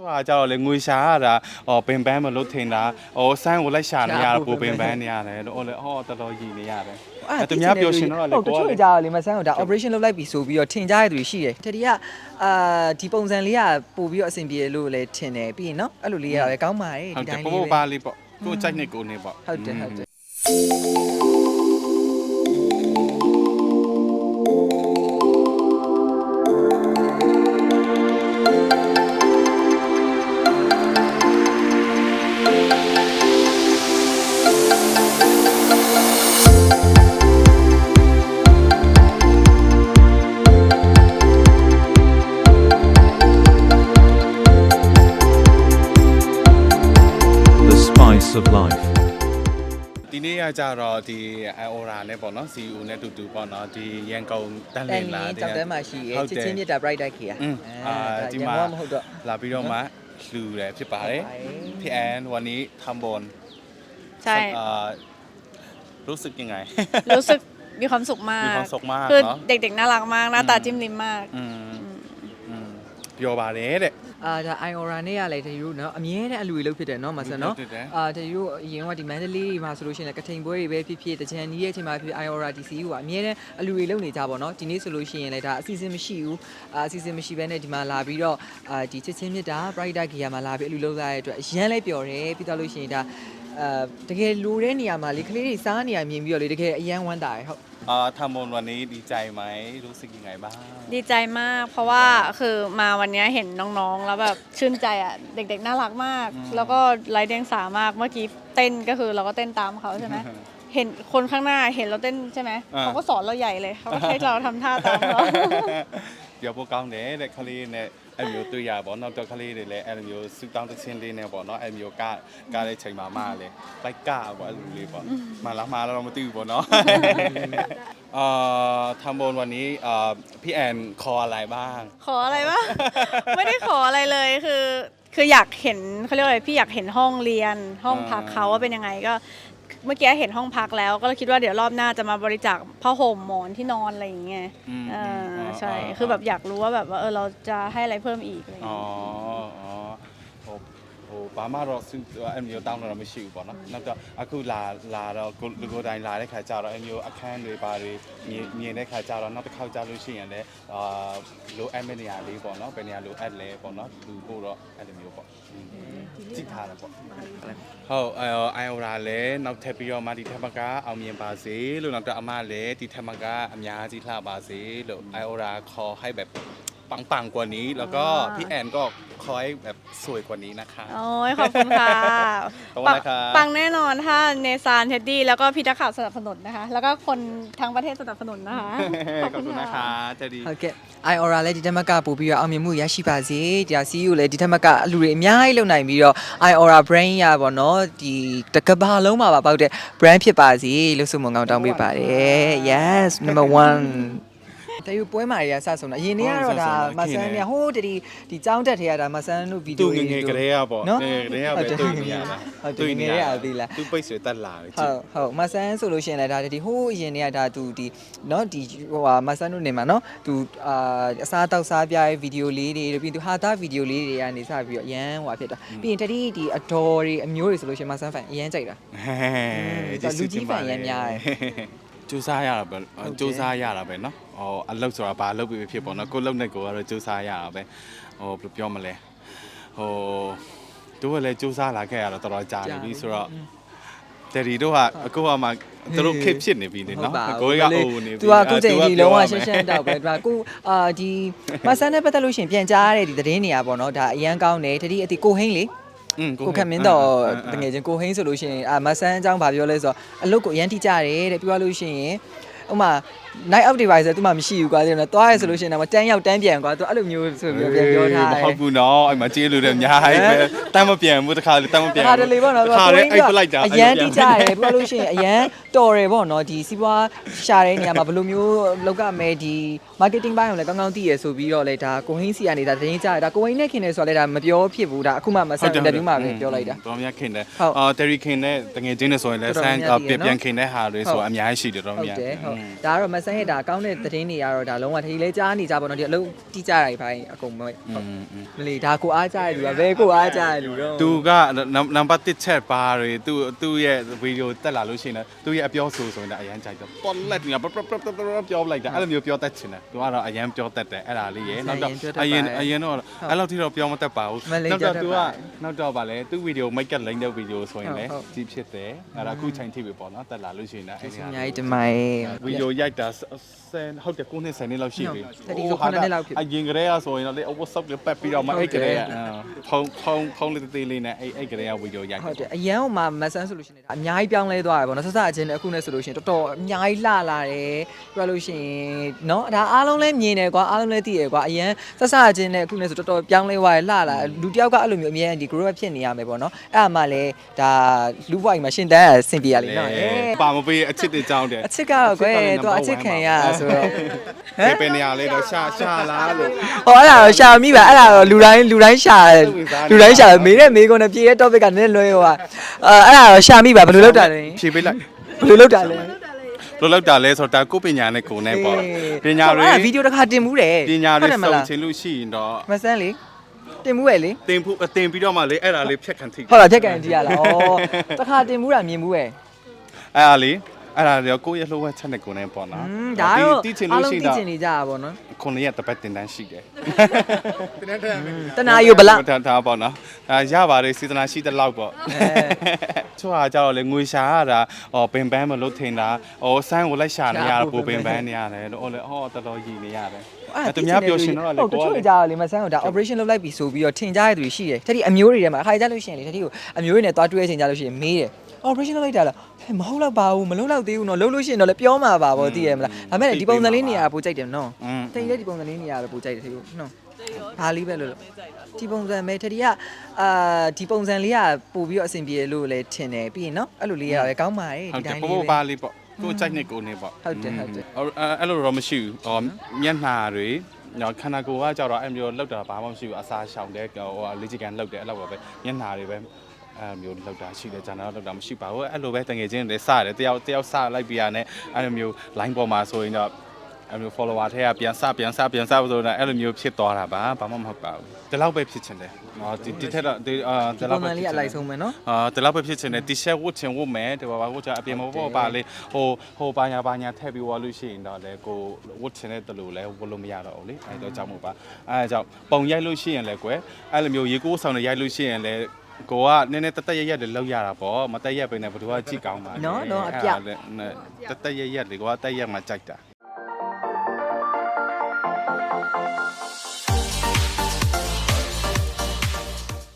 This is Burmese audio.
ဆိုတာကြတော့လေငွေရှာရတာဟောပင်ပန်းမလို့ထင်တာဟောစမ်းကိုလိုက်ရှာနေရတာပိုပင်ပန်းနေရတယ်ဟောလေဟောတော်တော်ရည်နေရတယ်အဲသူများပြောရှင်တော့လေဟုတ်တကိုကချို့လေကြတော့လေမဆန်းကိုဒါ operation လုပ်လိုက်ပြီဆိုပြီးတော့ထင်ကြရတဲ့သူတွေရှိတယ်တတိယအာဒီပုံစံလေးကပို့ပြီးတော့အဆင်ပြေလို့လည်းထင်တယ်ပြီးရင်နော်အဲ့လိုလေးရပဲကောင်းပါတယ်ဟုဒီတ်တယ်တိုင်းပိုလေးပိုပဲပါလေးပေါ့ကိုကြိုက်နေကိုနေပေါ့ဟုတ်တယ်ဟုတ်တယ် of life. ဒီနေ့ကကြတော့ဒီအော်ရာနဲ့ပေါ့နော် CEO နဲ့တူတူပေါ့နော်ဒီရန်ကုန်တန်လ တန် င် လ လာ င်းကြောက်တဲမှာရှိရဲ ဟုတ် ချစ် တယ် ချင်းမြတ်တာ bright light ခေ อืมอ่า ဒါ ဒီ ရန် မှာ ကုန်ကမဟုတ်တော့ လာပြီးတော့မှလှူတယ်ဖြစ်ပါတယ် ဟုတ်ပါတယ် พี่แอนวันนี้ทำบน ใช่ อ่ารู้สึกยังไง รู้สึกมีความสุขมาก มีความสุขมาก คือ เนอะ เด็กๆน่ารักมาก หน้าตา อืม จิ้มลิ้มมาก อืมอืมပြောပါတယ်တဲ့ အာဒါ iora နဲ့ရလေတယူနော်အမြဲတမ်းအလူတွေလုပ်ဖြစ်တယ်နော်မဆန်နော်ဟုတ်တယ်အာတယူအရင်ကဒီမန္တလေးတွေမှာဆိုလို့ရှိရင်လည်းကထိန်ပွဲတွေပဲဖြစ်ဖြစ်တကြံကြီးရဲ့အချိန်မှာဖြစ်ဖြစ် iora DC ကအမြဲတမ်းအလူတွေလုပ်နေကြပါတော့ဒီနေ့ဆိုလို့ရှိရင်လည်းဒါအစီအစဉ်မရှိဘူးအာအစီအစဉ်မရှိဘဲနဲ့ဒီမှာလာပြီးတော့အာဒီချစ်ချင်းမြတ်တာ brighter gear မှာလာပြီးအလူလုပ်ရတဲ့အတွက်အရန်လဲပျော်တယ်ပြီးတော့လို့ရှိရင်ဒါအာတကယ်လိုတဲ့နေရာမှာလေကလေးတွေစားနေရမြင်ပြီးတော့လေတကယ်အရန်ဝမ်းတာရဟုတ် อ่าทำมนวันนี้ดีใจไหมรู้สึกยังไงบ้าง ดีใจมาก เพราะว่าคือมาวันนี้เห็นน้องๆ แล้วแบบชื่นใจอะเด็กๆ น่ารักมากแล้วก็ไร้เดียงสามากเมื่อกี้เต้นก็คือเราก็เต้นตามเขาใช่ไหมเห็นคนข้างหน้าเห็นเราเต้นใช่ไหมเขาก็สอนเราใหญ่เลยเขาก็ให้เราทำท่าตามเขา เดี๋ยวพวกเราเนี่เด็กคลีนเนี่ย အဲ့မျိုးတွေ့ရပါတော့နောက်တော့ခလေးတွေလည်းအဲ့လိုမျိုးစူတောင်းတချင်းလေးနဲ့ပေါ့နော်အဲ့မျိုးကကားတဲ့ချိန်မှာမလည်းလိုက်ကပေါ့အဲ့လိုလေးပေါ့မလားမလားတော့မသိဘူးပေါ့နော်အာทำบนวันนี้อ่าพี่แอนคออะไรบ้าง ขออะไรวะ ไม่ได้ขออะไรเลยคือ คืออยากเห็นเขาเรียกว่าอะไรพี่อยากเห็นห้องเรียน ห้องพักเขาว่าเป็นยังไงก็ เมื่อกี้เห็นห้องพักแล้ว ก็เลยคิดว่าเดี๋ยวรอบหน้าจะมาบริจาคผ้าห่มหมอนที่นอนอะไรอย่างเงี้ยอืมเอออืมใช่อ่าคือแบบอยากรู้ว่าแบบว่าเออเราจะให้อะไรเพิ่มอีกอะไรอย่างอ๋อเงี้ย อ๋อဟိုဟို ဘာမှတော့အဲ့မျိုးတောင်းတော့မရှိဘူးပေါ့နော်နောက်တော့အခုလာလာတော့ကိုလူကိုတိုင်းလာတဲ့ခါကျတော့အဲ့မျိုးအခန်းတွေဘာတွေမြင်တဲ့ခါကျတော့နောက်တစ်ခေါက်ကြလို့ရှိရင်လည်းအာလိုအပ်မယ့်နေရာလေးပေါ့နော်ဘယ်နေရာလိုအပ်လဲပေါ့နော်လူဖို့တော့အဲ့လိုမျိုးပေါ့ကြည့်ထားတယ်ပေါ့ဟုတ်အဲအိုင်အိုရာလည်းနောက်ထပ်ပြီးတော့မဒီထက်မကအောင်မြင်ပါစေလို့နောက်တော့အမလည်းဒီထက်မကအများကြီးလှပါစေလို့အိုင်အိုရာခေါ်ဟိုက်ပဲ ปังๆกว่านี้ แล้วก็พี่แอนก็คอยแบบสวยกว่านี้นะคะ โอ้ยขอบคุณค่ะ ขอบคุณ ปัง นะครับ ปังแน่นอนถ้าเนซานเท็ดดี้แล้วก็พี่นักข่าวสนับสนุนนะคะ แล้วก็คนทั้งประเทศสนับสนุนนะคะ ขอบคุณนะคะเจดี ဟုတ်ကဲ့ iora လည်းဒီတက်မကပို့ပြီးတော့အောင်မြင်မှုရရှိပါစေဒီ CEO လည်းဒီတက်မကအလူတွေအများကြီးလုံနိုင်ပြီးတော့ iora brand ရပါတော့ဒီတကဘာလုံးမှာပါပေါက်တဲ့ brand ဖြစ်ပါစေလို့ဆုမွန်ကောင်းတောင်းပေးပါတယ် yes number 1 တယူပွဲမှာရဆဆုံတာအရင်နေ့ကတော့ဒါမဆန်းเนี่ยဟိုးတဒီဒီចောင်းတက်ထဲရတာမဆန်းတို့ဗီဒီ သူ ယို ငယ်ငယ်ကလေးကပေါ့ နော် ငယ်ကလေးကပဲတွေ့နေရတာ ဟုတ်တယ်ငယ်ရသေးလား သူပိတ်ဆွေတက်လာတယ် ဟုတ်ဟုတ်မဆန်းဆိုလို့ရှိရင်လည်းဒါဒီဟိုးအရင်တည်းကဒါသူဒီเนาะဒီဟိုဟာမဆန်းတို့နေမှာเนาะသူအာအစားတောက်စားပြရဲ့ဗီဒီယိုလေးတွေပြီးသူဟာတာဗီဒီယိုလေးတွေကနေစပြီးတော့အရန်ဟိုဟာဖြစ်တာပြီးရင်တတိဒီအတော်တွေအမျိုးတွေဆိုလို့ရှိရင်မဆန်းဖန်အရန်ကြိုက်တာ ဟဲ လူကြီးဖန်ရမ်းများတယ် စူးစားရတာပဲစူးစားရတာပဲเนาะ ဟိုအလုပ်ဆိုတာဘာလုပ်ပြီးဖြစ်ပေါ့နော်ကိုလုပ်နဲ့ကိုကတော့စူးစမ်းရတာပဲဟိုဘယ်လိုပြောမလဲဟိုတို့ကလည်းစူးစမ်းလာခဲ့ရတော့တော်တော်ကြာနေပြီဆိုတော့တယ်ဒီတို့ကအခုကမှသူတို့ခက်ဖြစ်နေပြီနေနော်အကိုကအိုးနေပြီသူကကိုချိန်ကြီးလုံးဝရှင်းရှင်းတောက်ပဲဒါကိုအာဒီမဆန်းနဲ့ပတ်သက်လို့ရှင်ပြန်ကြားရတဲ့ဒီသတင်းနေရပေါ့နော်ဒါအရန်ကောင်းတယ်တတိအတိကိုဟိန်းလေကိုခက်မင်းတော့တကယ်ချင်းကိုဟိန်းဆိုလို့ရှိရင်အာမဆန်းအကြောင်းဗာပြောလဲဆိုတော့အလုတ်ကိုအရန်တိကြတယ်တဲ့ပြောလို့ရှိရင် ဥမာ night out device သူမှမရှိဘူးကွာဒီတော့တွားရဆိုလို့ရှိရင်တော့တန်းရောက်တန်းပြန်ကွာသူအဲ့လိုမျိုးဆိုပြီးပြန်ပြောထားတယ်မဟုတ်ဘူးနော်အဲ့မှာကြေးလို့တယ်အများကြီးပဲတမ်းမပြန်ဘူးတခါလေတမ်းမပြန်ခါတလေပေါ့နော်တခါလေအိတ်ပလိုက်တာအရန်တိကြတယ်ပြောလို့ရှိရင်အရန်တော်တယ်ပေါ့နော်ဒီစီးပွားရှာတဲ့နေရာမှာဘယ်လိုမျိုးလောက်ကမဲဒီ marketing ဘိုင်းကိုလည်းကောင်းကောင်းသိရဆိုပြီးတော့လေဒါကိုဟင်းစီကနေဒါသတင်းကြတယ်ဒါကိုဟင်းနဲ့ခင်တယ်ဆိုတော့လေဒါမပြောဖြစ်ဘူးဒါအခုမှမဆက်တယ်ဒီမှာပဲပြောလိုက်တာတော်များခင်တယ်ဟုတ်အာတယ်ရီခင်နဲ့တငယ်ချင်းနဲ့ဆိုရင်လည်းတော်ဆတော်န်းများများပြသိတယ်နော်ပြန်ခင်တဲ့ဟာတွေဆိုအများကြီးရှိတယ်တော်ဟုတ်များတယ်ဟုတ်ဒါကတော့မဆန်းရဲ့ဒါကောင်းတဲ့သတင်းတွေကတော့ဒါလုံးဝတတိလဲကြားနေကြပါတော့ဒီအလုံးတီးကြတာတွေပိုင်းအကုန်ပဲမလီဒါကိုအားကြရလူကဘယ်ကိုအားကြရလူတော့သူကနံပါတ်1ချက်ပါတွေသူသူ့ရဲ့ဗီဒီယိုတက်လာလို့ရှိရင်သူ့ရဲ့အပြောဆိုဆိုရင်အရန်ကြိုက်တော့ပေါ်လက်နေတာပပပပပြောလိုက်တာအဲ့လိုမျိုးပြောတတ်ချင်တယ်သူကတော့အရန်ပြောတတ်တယ်အဲ့ဒါလေးရယ်နောက်တော့အရင်အရင်တော့အဲ့လောက်ထိတော့ပြောမတတ်ပါဘူးနောက်တော့သူကနောက်တော့ဗာလဲသူ့ဗီဒီယိုမိတ်ကပ်လိမ့်တဲ့ဗီဒီယိုဆိုရင်လည်းကြီးဖြစ်တယ်အဲ့ဒါအခုချိန်ထိပဲပေါ့နော်တက်လာလို့ရှိရင်လည်းအဲ့အဒီများကြီးတမိုင်းဗီဒီယိုရိုက်တာဆယ်ဟုတ်တယ်9နှစ်10နှစ်လောက်ရှိပြီအရင်ကတည်းကဆိုရင်တော့လေ WhatsApp လေးပတ်ပြီးတော့မှအဲ့ကလေးကဖုန်းဖုန်းဖုန်းလေးတေးသေးလေးနဲ့အဲ့အဲ့ကလေးကဗီဒီယိုရိုက်ဟုတ်တယ်အရန်ဟိုမှာ message ဆိုလို့ရှိရင်ဒါအများကြီးပြောင်းလဲသွားတယ်ပေါ့နော်ဆက်စအချင်းနဲ့အခုနဲ့ဆိုလို့ရှိရင်တော်တော်အများကြီးလှလာတယ်ပြောလို့ရှိရင်နော်ဒါအားလုံးလဲမြင်တယ်ကွာအားလုံးလဲသိတယ်ကွာအရန်ဆက်စအချင်းနဲ့အခုနဲ့ဆိုတော်တော်ပြောင်းလဲသွားတယ်လှလာလူတယောက်ကအဲ့လိုမျိုးအများကြီးဒီ grow up ဖြစ်နေရမယ်ပေါ့နော်အဲ့အမှလည်းဒါလူဘွားကြီးမှာရှင်တန်းအဆင်ပြေရလိမ့်နော်ပါမပေးအချစ်တွေကြောင်းတယ်အချစ်ကတော့ကွသူအချစ်ခံရဆိုတော့ဟဲ့ပဲနေရလေးတော့ရှာရှာလားလို့ဟောအဲ့ဒါတော့ရှာမိပါအဲ့ဒါတော့လူတိုင်းလူတိုင်းရှာတယ်လူတိုင်းရှာတယ်မေးတဲ့မေးခွန်းနဲ့ပြေတဲ့ topic ကနည်းနည်းလွဲဟိုကအဲအဲ့ဒါတော့ရှာမိပါဘယ်လိုလုပ်တာလဲဖြေပေးလိုက်ဘယ်လိုလုပ်တာလဲလို့လောက်တာလဲဆိုတော့ကိုပညာနဲ့ကိုနဲ့ပေါ့ပညာတွေအဲ့ဗီဒီယိုတစ်ခါတင်မှုတယ်ပညာတွေဟုတ်တယ်မစုံလားချင်လို့ရှိရင်တော့မဆန်းလေတင်မှုပဲလေတင်ဖို့တင်ပြီးတော့မှလေအဲ့ဒါလေးဖြတ်ခံထိဟုတ်လားဖြတ်ကန်ကြည့်ရလားဩတစ်ခါတင်မှုတာမြင်မှုပဲအဲ့ဒါလေး အဲ့ဒါလေးကိုယ့်ရဲ့လှုပ်ဝက်ချက်နဲ့ကိုနဲ့ပေါ့နော်อืมဒါတော့တီးချင်အားလို့လုံးရှိသိတော့ချင်နေကြတာပေါ့နော် ခုနှစ်ရက်တစ်ပတ်တင်တန်းရှိတယ်တနာယူဗလားဒါဒါပေါ့နော်အဲရပါတယ်စေတနာရှိတဲ့လောက်ပေါ့ချွာကြတော့လေငွေရှာရတာဟောပင်ပန်းမလို့ထင်တာဟောဆိုင်းကိုလိုက်ရှာနေရတာပူပင်ပန်းနေရတယ်လို့ဟောလေဟောတော်တော်ရည်နေရတယ်အဲသူများပြောရှင်တော့လေဟုတ်တကိုကချို့လေကြတော့လေမဆန်းကဒါ operation လုပ်လိုက်ပြီဆိုပြီးတော့ထင်ကြရတဲ့သူတွေရှိတယ်တတိအမျိုးတွေထဲမှာအခါကြလို့ရှိရင်လေတတိကိုအမျိုးတွေနဲ့တွားတွေ့ရချိန်ကြလို့ရှိရင်မေးတယ် operation လုပ်လိုက်တာလားဟဲ့မဟုတ်တော့ပါဘူးမလုပ်တော့သေးဘူးနော်လုပ်လို့ရှိရင်တော့လည်းပြောမှာပါဗောသိရမလားဒါပေမဲ့ဒီပုံစံလေးနေရာပိုကြိုက်တယ်နော်อืมတိတ်တဲ့ဒီပုံစံလေးနေရာပဲပိုကြိုက်တယ်တတိကိုနော်ဘာလေးပဲလို့ဒီပုံစံပဲတတိကအာဒီပုံစံလေးကပို့ပြီးတော့အဆင်ပြေလို့လည်းထင်တယ်ပြီးရင်နော်အဲ့လိုလေးရပဲကောင်းပါတယ်ဟုတ်ဒီတယ်တိုင်းပို့လေးပို့ပဲပါလေးပေါ့ကိုကြိုက်နေကိုနေပေါ့ဟုတ်တယ်ဟုတ်တယ်အဲ့အဲ့လိုတော့မရှိဘူးဟောမျက်နှာတွေနော်ခန္ဓာကိုယ်ကကြတော့အဲ့မျိုးလောက်တာဘာမှမရှိဘူးအစာရှောင်တဲ့ဟိုလေ့ကျင့်ကန်လောက်တယ်အဲ့လိုပဲမျက်နှာတွေပဲ အဲ့မျိုးလောက်တာရှိတယ်ဂျန်နာလောက်တာမရှိပါဘူးအဲ့လိုပဲတငယ်ချင်းတွေစတယ်တယောက်တယောက်စလိုက်ပြရနဲ့အဲ့လိုမျိုး line ပေါ်မှာဆိုရင်တော့အဲ့လို follower ထဲကပြန်စပြန်စပြန်စဆိုတော့အဲ့လိုမျိုးဖြစ်သွားတာပါဘာမှမဟုတ်ပါဘူးဒီလောက်ပဲဖြစ်ချင်တယ်ဟောဒီဒီထက်တော့ဒီအာဒီဒီလောက်ပုံပဲစံလေးအလိုက်ဆုံးမယ်နော်အာဒီလောက်ပဲဖြစ်ချင်တယ် t-shirt ဝတ်ချင်ဝတ်မယ်ဒီဘာဘာကိုကြအပြင်မပေါ်ပါလေဟိုဟိုဘာညာဘာညာထည့်ပြီးဝါလို့ရှိရင်တော့လေကိုဝတ်ချင်တဲ့တလူလဲဝတ်လို့မရတော့ဘူးလေအဲတော့ကြောက်မို့ပါအဲဒါကြောင့်ပုံရိုက်လို့ရှိရင်လည်းကွယ်အဲ့လိုမျိုးရေကိုးဆောင်နဲ့ရိုက်လို့ရှိရင်လည်း ကိုကနည်းနည်းတက်တက်ရက်ရက်တွေလောက်ရတာပေါ့မတက်ရက်ပဲနဲ့ဘယ်သူကကြည့်ကောင်းပါလဲတတက်ရက်ရက်တွေကတက်ရက်မှာကြိုက်တာ